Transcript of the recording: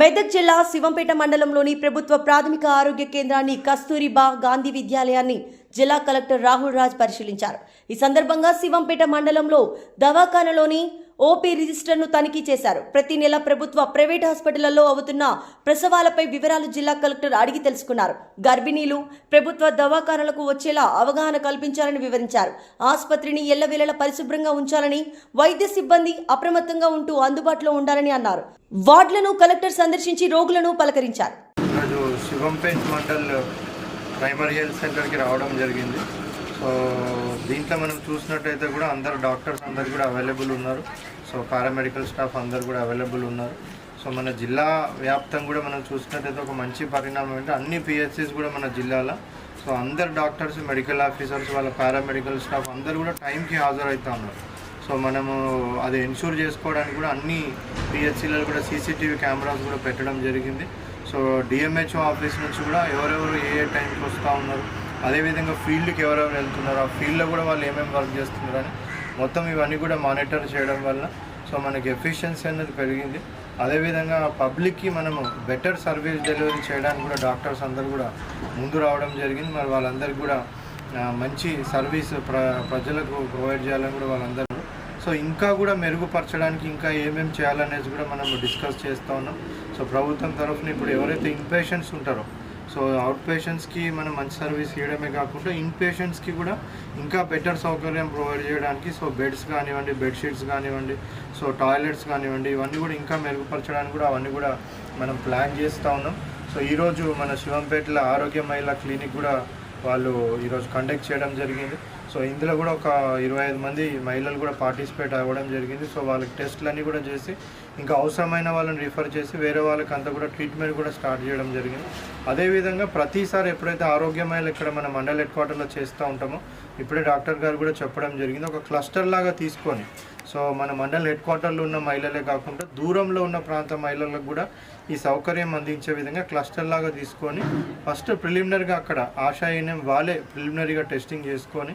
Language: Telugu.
మెదక్ జిల్లా శివంపేట మండలంలోని ప్రభుత్వ ప్రాథమిక ఆరోగ్య కేంద్రాన్ని కస్తూరిబా గాంధీ విద్యాలయాన్ని జిల్లా కలెక్టర్ రాహుల్ రాజ్ పరిశీలించారు. ఈ సందర్భంగా శివంపేట మండలంలో దవాఖానలోని ఓపీ రిజిస్టర్ను తనిఖీ చేశారు. ప్రతి నెల ప్రభుత్వ ప్రైవేట్ హాస్పిటళ్ళలో అవుతున్న ప్రసవాలపై వివరాలు జిల్లా కలెక్టర్ అడిగి తెలుసుకున్నారు. గర్భిణీలు ప్రభుత్వ దవాఖానలకు వచ్చేలా అవగాహన కల్పించాలని వివరించారు. ఆసుపత్రిని ఎల్లవేళలా పరిశుభ్రంగా ఉంచాలని వైద్య సిబ్బంది అప్రమత్తంగా ఉంటూ అందుబాటులో ఉండాలని అన్నారు. వార్డులను కలెక్టర్ సందర్శించి రోగులను పలకరించారు. ప్రైమరీ హెల్త్ సెంటర్కి రావడం జరిగింది. సో దీంట్లో మనం చూసినట్టయితే కూడా అందరు డాక్టర్స్ అందరు కూడా అవైలబుల్ ఉన్నారు. సో పారామెడికల్ స్టాఫ్ అందరు కూడా అవైలబుల్ ఉన్నారు. సో మన జిల్లా వ్యాప్తంగా కూడా మనం చూసినట్టయితే ఒక మంచి పరిణామం అంటే అన్ని పిహెచ్సిస్ కూడా మన జిల్లాలో. సో అందరు డాక్టర్స్ మెడికల్ ఆఫీసర్స్ వాళ్ళ పారామెడికల్ స్టాఫ్ అందరు కూడా టైంకి హాజరవుతూ ఉన్నారు. సో మనము అది ఎన్షూర్ చేసుకోవడానికి కూడా అన్ని పిహెచ్సిలలో కూడా సీసీటీవీ కెమెరాస్ కూడా పెట్టడం జరిగింది. సో డిఎంహెచ్ఓ ఆఫీస్ నుంచి కూడా ఎవరెవరు ఏ ఏ టైంకి వస్తూ ఉన్నారు అదేవిధంగా ఫీల్డ్కి ఎవరెవరు వెళ్తున్నారు ఆ ఫీల్డ్లో కూడా వాళ్ళు ఏమేమి వర్క్ చేస్తున్నారని మొత్తం ఇవన్నీ కూడా మానిటర్ చేయడం వల్ల సో మనకి ఎఫిషియన్సీ అనేది పెరిగింది. అదేవిధంగా పబ్లిక్కి మనము బెటర్ సర్వీస్ డెలివరీ చేయడానికి కూడా డాక్టర్స్ అందరూ కూడా ముందు రావడం జరిగింది. మరి వాళ్ళందరికీ కూడా మంచి సర్వీస్ ప్ర ప్రజలకు ప్రొవైడ్ చేయాలని కూడా వాళ్ళందరూ. సో ఇంకా కూడా మెరుగుపరచడానికి ఇంకా ఏమేమి చేయాలనేది కూడా మనం డిస్కస్ చేస్తూ ఉన్నాం. సో ప్రభుత్వం తరఫున ఇప్పుడు ఎవరైతే ఇన్పేషెంట్స్ ఉంటారో సో అవుట్ పేషెంట్స్కి మనం మంచి సర్వీస్ ఇవ్వడమే కాకుండా ఇన్ పేషెంట్స్కి కూడా ఇంకా బెటర్ సౌకర్యం ప్రొవైడ్ చేయడానికి సో బెడ్స్ కానివ్వండి బెడ్షీట్స్ కానివ్వండి సో టాయిలెట్స్ కానివ్వండి ఇవన్నీ కూడా ఇంకా మెరుగుపరచడానికి కూడా అవన్నీ కూడా మనం ప్లాన్ చేస్తూ ఉన్నాం. సో ఈరోజు మన శివంపేటలో ఆరోగ్య మహిళా క్లినిక్ కూడా వాళ్ళు ఈరోజు కండక్ట్ చేయడం జరిగింది. సో ఇందులో కూడా ఒక ఇరవై ఐదు మంది మహిళలు కూడా పార్టిసిపేట్ అవ్వడం జరిగింది. సో వాళ్ళకి టెస్ట్లన్నీ కూడా చేసి ఇంకా అవసరమైన వాళ్ళని రిఫర్ చేసి వేరే వాళ్ళకి అంతా కూడా ట్రీట్మెంట్ కూడా స్టార్ట్ చేయడం జరిగింది. అదేవిధంగా ప్రతిసారి ఎప్పుడైతే ఆరోగ్య ఇక్కడ మన మండల్ హెడ్ క్వార్టర్లో చేస్తూ ఉంటామో ఇప్పుడే డాక్టర్ గారు కూడా చెప్పడం జరిగింది. ఒక క్లస్టర్ లాగా తీసుకొని సో మన మండల్ హెడ్ క్వార్టర్లో ఉన్న మహిళలే కాకుండా దూరంలో ఉన్న ప్రాంత మహిళలకు కూడా ఈ సౌకర్యం అందించే విధంగా క్లస్టర్ లాగా తీసుకొని ఫస్ట్ ప్రిలిమినరీగా అక్కడ ఆశా యూనియం వాళ్ళే ప్రిలిమినరీగా టెస్టింగ్ చేసుకొని